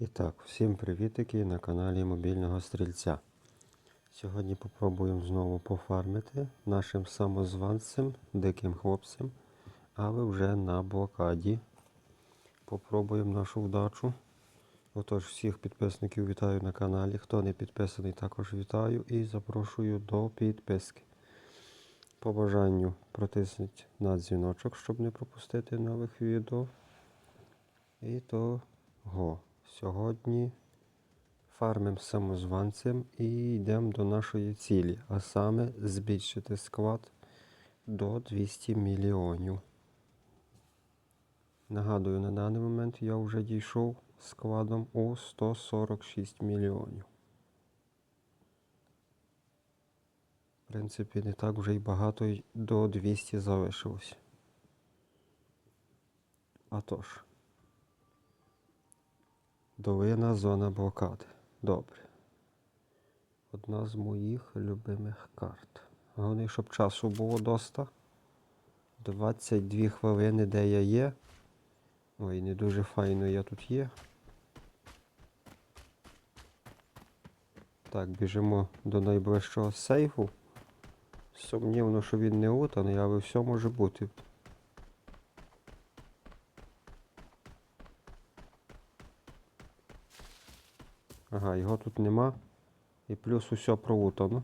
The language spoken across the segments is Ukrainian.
І так, всім привітики на каналі Мобільного Стрільця. Сьогодні попробуємо знову пофармити нашим самозванцем, диким хлопцем, але вже на блокаді. Попробуємо нашу вдачу. Отож, всіх підписників вітаю на каналі. Хто не підписаний, також вітаю і запрошую до підписки. По бажанню протисніть на дзвіночок, щоб не пропустити нових відео. І того. Сьогодні фармим самозванцем і йдемо до нашої цілі, а саме збільшити склад до 200 мільйонів. Нагадую, на даний момент я вже дійшов складом у 146 мільйонів. В принципі, не так вже й багато до 200 залишилось. А тож. Долина зона блокади. Добре. Одна з моїх любимих карт. Головне, щоб часу було доста. 22 хвилини, де я є. Ой, не дуже файно я тут є. Так, біжимо до найближчого сейфу. Сумнівно, що він не утаний, але все може бути. Ага, його тут нема. І плюс усе проутано.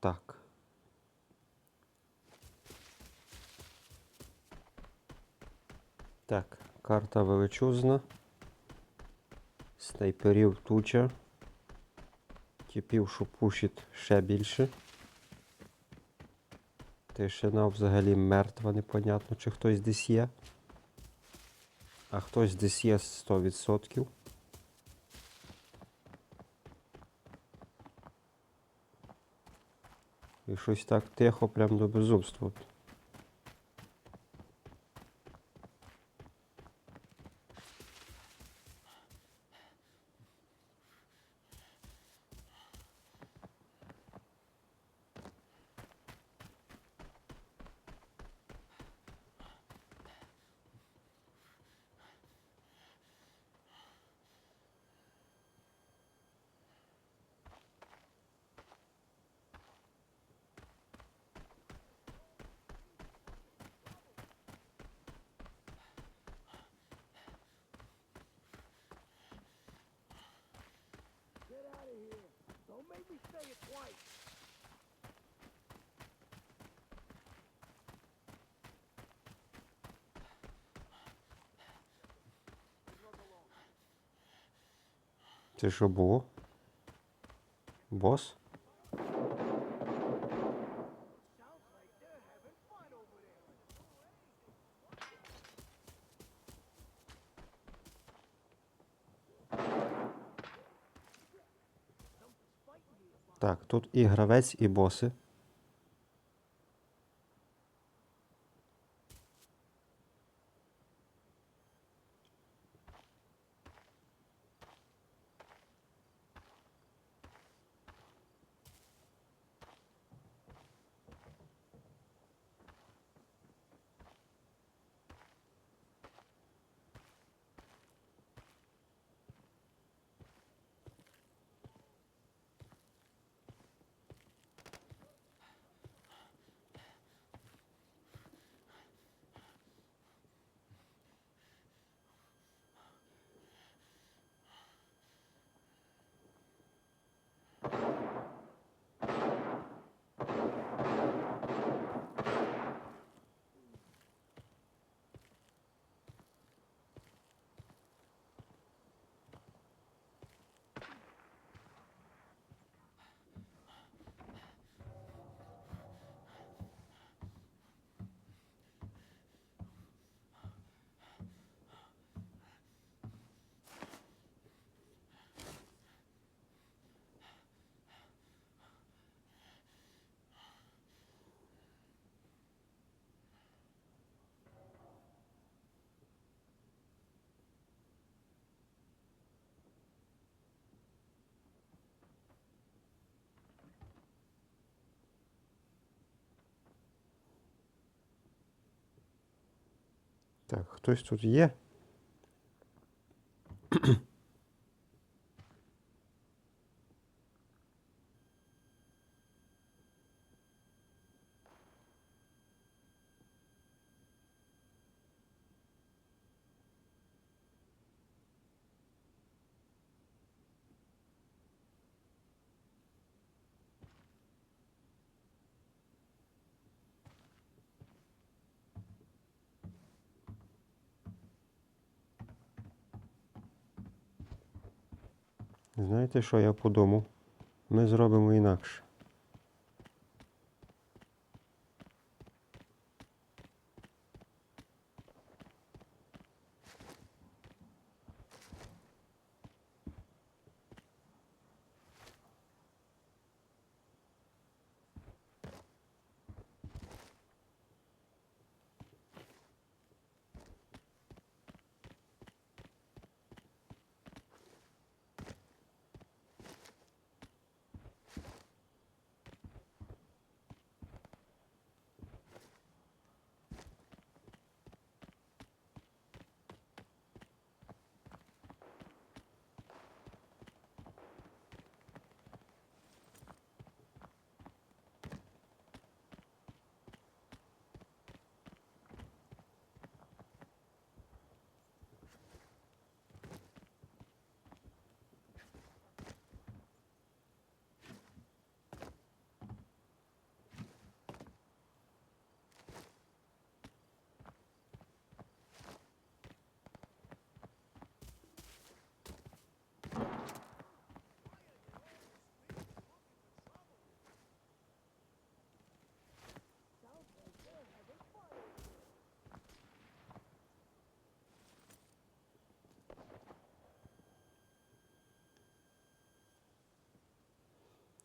Так. Так, карта величезна. Снайперів туча. Тіпів, що пушить ще більше. Тишина взагалі мертва, непонятно, чи хтось десь є. А хтось десь є 100%. І щось так тихо, прям до безумства. Це що було? Бос? Так, тут і гравець, і боси. Так, хтось тут є? Знаєте, що я подумав? Ми зробимо інакше.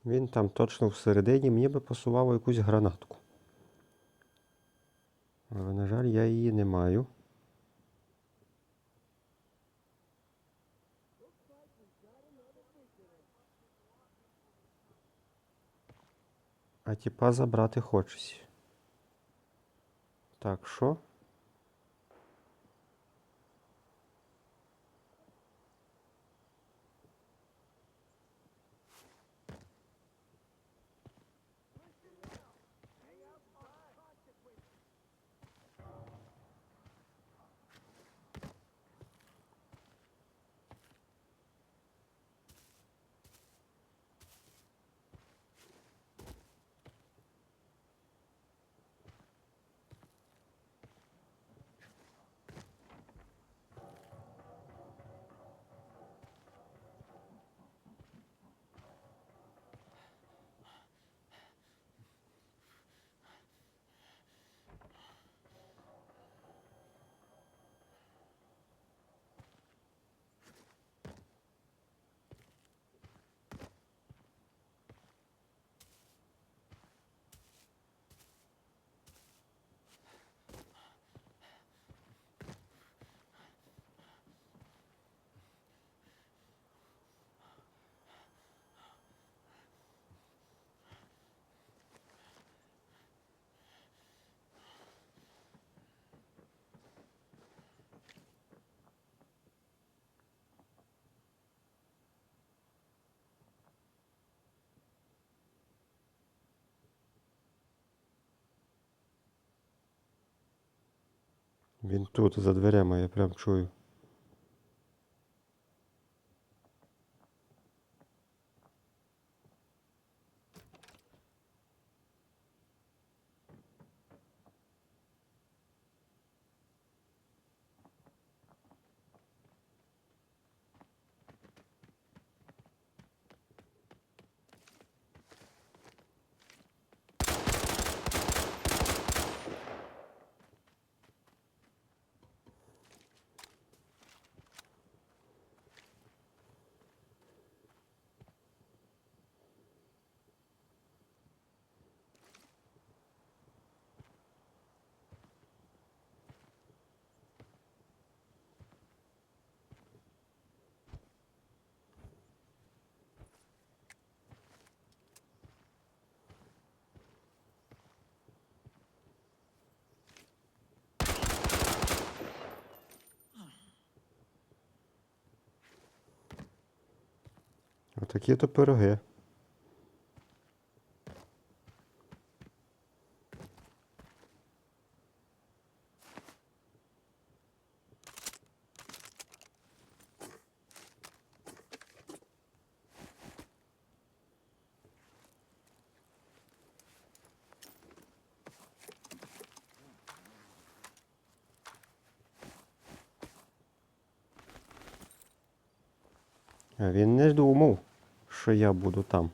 Він там точно всередині мені би посував якусь гранатку. Але, на жаль, я її не маю. А тіпа забрати хочеться. Так, що? Він тут, за дверями, я прям чую. Такі то пироги. А він не думав, що я буду там.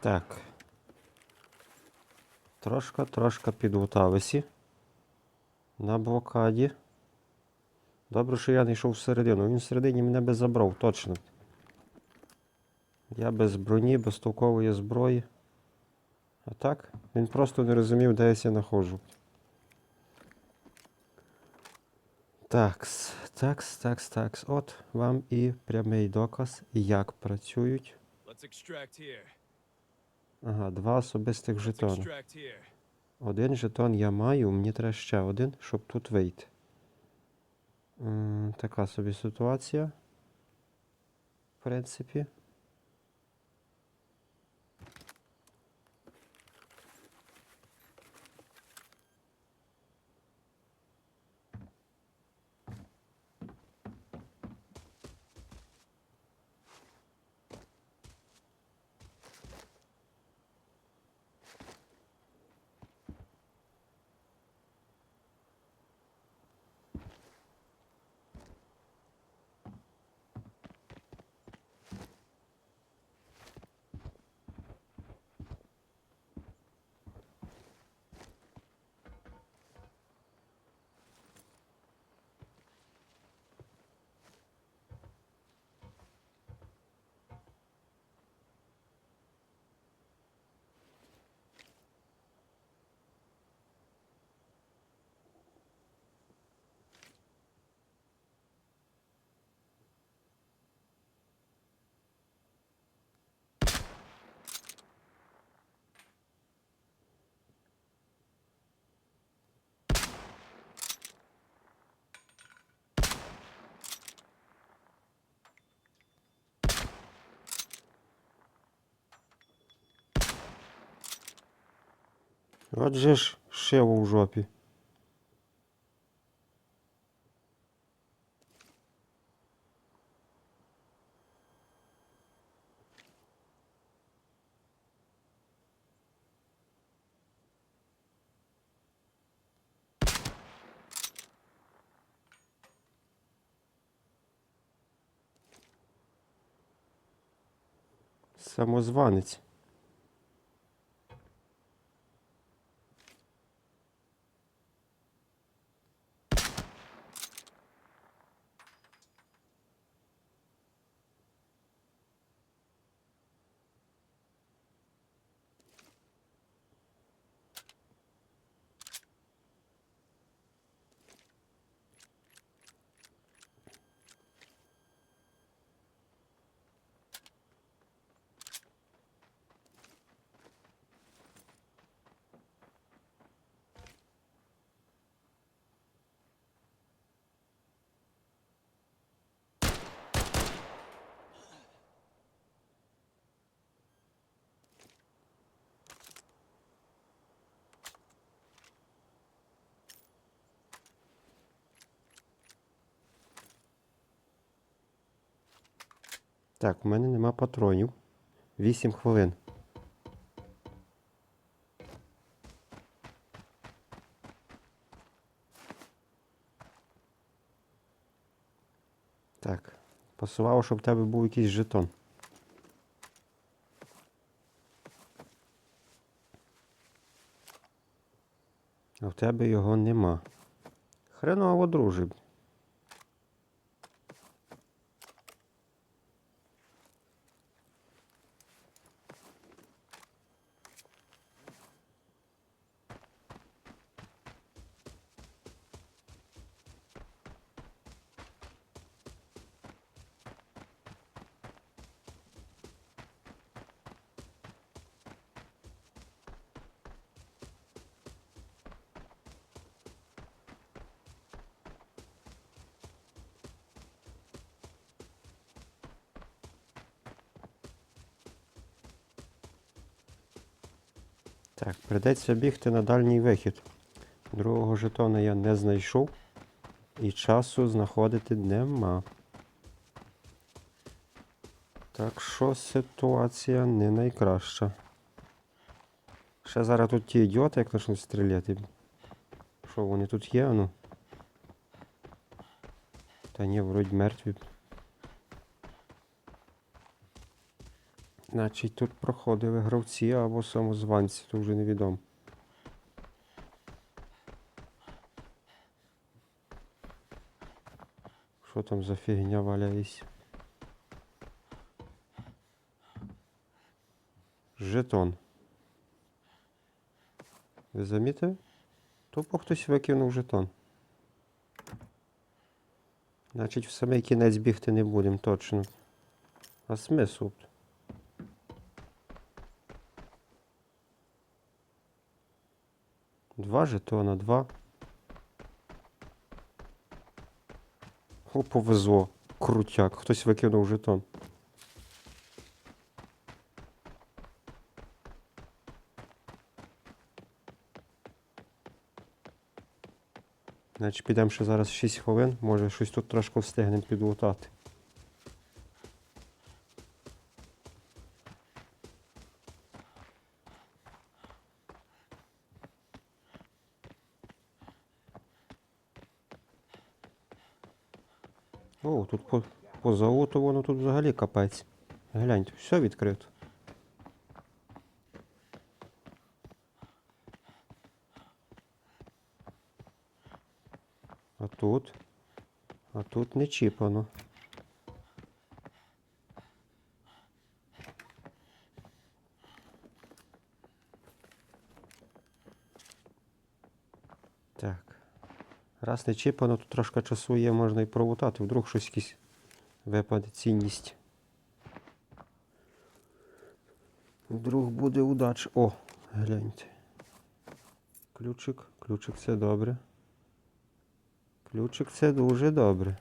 Так. Трошка, трошка підготавися. На блокаді. Добре, що я не йшов всередину. Він всередині мене би забрав, точно. Я без броні, без толкової зброї. А так, він просто не розумів, де я ся знаходжу. Такс, такс, такс, такс. От вам і прямий доказ, як працюють. Let's extract here. Ага, два особистих жетони. Один жетон я маю, мені треба ще один, щоб тут вийти. М, така собі ситуація. В принципі. Отже ж шило в жопі. Самозванець. Так, у мене нема патронів. 8 хвилин. Так. Пасувало, щоб в тебе був якийсь жетон. А в тебе його нема. Хреново, друже. Так, придеться бігти на дальній вихід. Другого жетона я не знайшов. І часу знаходити нема. Так що ситуація не найкраща. Ще зараз тут ті ідіоти, як почнуть стріляти. Що, вони тут є, ну? Та ні, вроді мертві. Значить, тут проходили гравці або самозванці, то вже невідомо. Що там за фігня валяється? Жетон. Ви замітили? Тупо хтось викинув жетон. Значить, в самий кінець бігти не будемо, точно. А смисл? Два жетона, два. О, повезло. Крутяк. Хтось викинув жетон. Значить, підемо ще зараз 6 хвилин. Може щось тут трошки встигнемо підлутати. О, тут по, по золоту воно тут взагалі капець. Гляньте, все відкрито. А тут? А тут не чіпано. Так. Раз не чіпано, тут трошки часу є, можна і провутати. Вдруг щось якісь випаде цінність. Вдруг буде удач. О, гляньте. Ключик, ключик це добре. Ключик це дуже добре.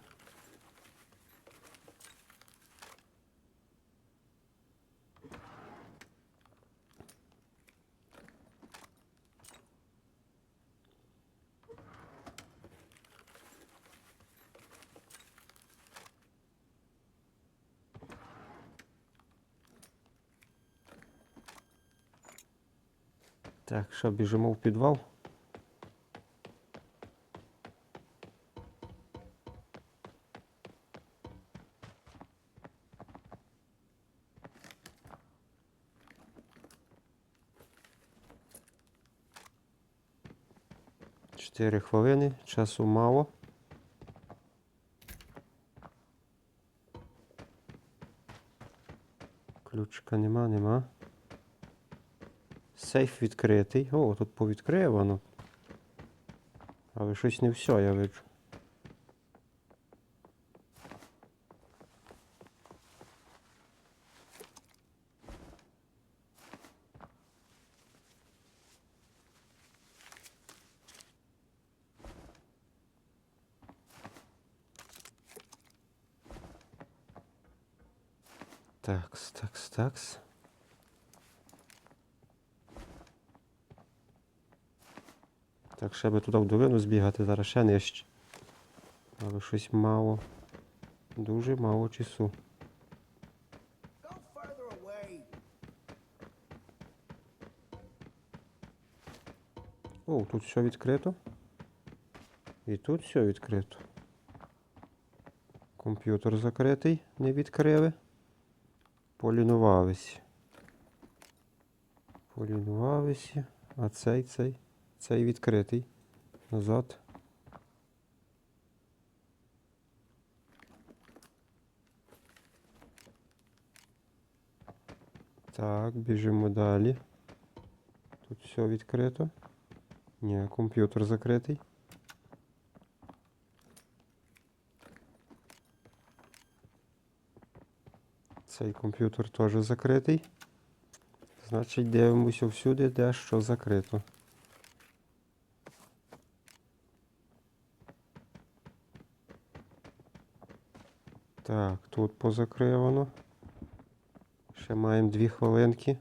Так, що, біжимо в підвал? Чотири хвилини, часу мало. Ключика нема, нема. Сейф відкритий. О, тут повідкривано. Але щось не все, я бачу. Такс, такс, такс. Так, ще би туди в долину збігати, зараз ще нижче. Але щось мало. Дуже мало часу. О, тут все відкрито. І тут все відкрито. Комп'ютер закритий, не відкрили. Полінувалися. Полінувалися. А цей цей цей відкритий. Назад. Так, біжимо далі. Тут все відкрито. Ні, комп'ютер закритий. Цей комп'ютер теж закритий. Значить, дивимося всюди, де що закрито. Так, тут позакривано. Ще маємо дві хвилинки.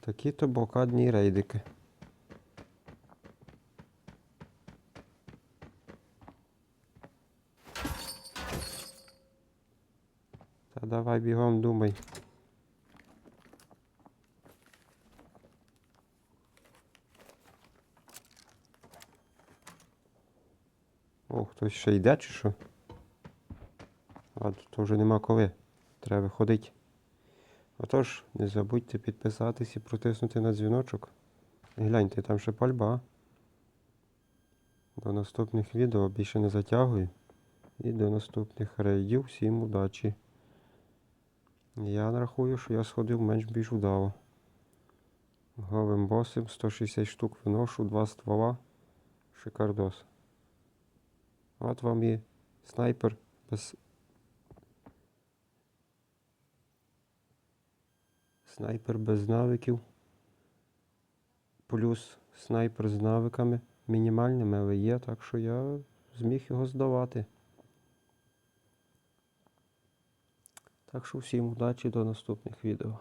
Такі то блокадні рейдики. Та давай бігом думай. О, хтось ще йде чи що? А тут вже нема коли. Треба ходити. Отож, не забудьте підписатись і протиснути на дзвіночок. Гляньте, там ще пальба. До наступних відео більше не затягую. І до наступних рейдів. Всім удачі. Я рахую, що я сходив менш більш вдало. Голим босим 160 штук виношу, два ствола. Шикардос. От вам і снайпер без. Снайпер без навиків. Плюс снайпер з навиками мінімальними, але є, так що я зміг його здавати. Так що всім удачі до наступних відео.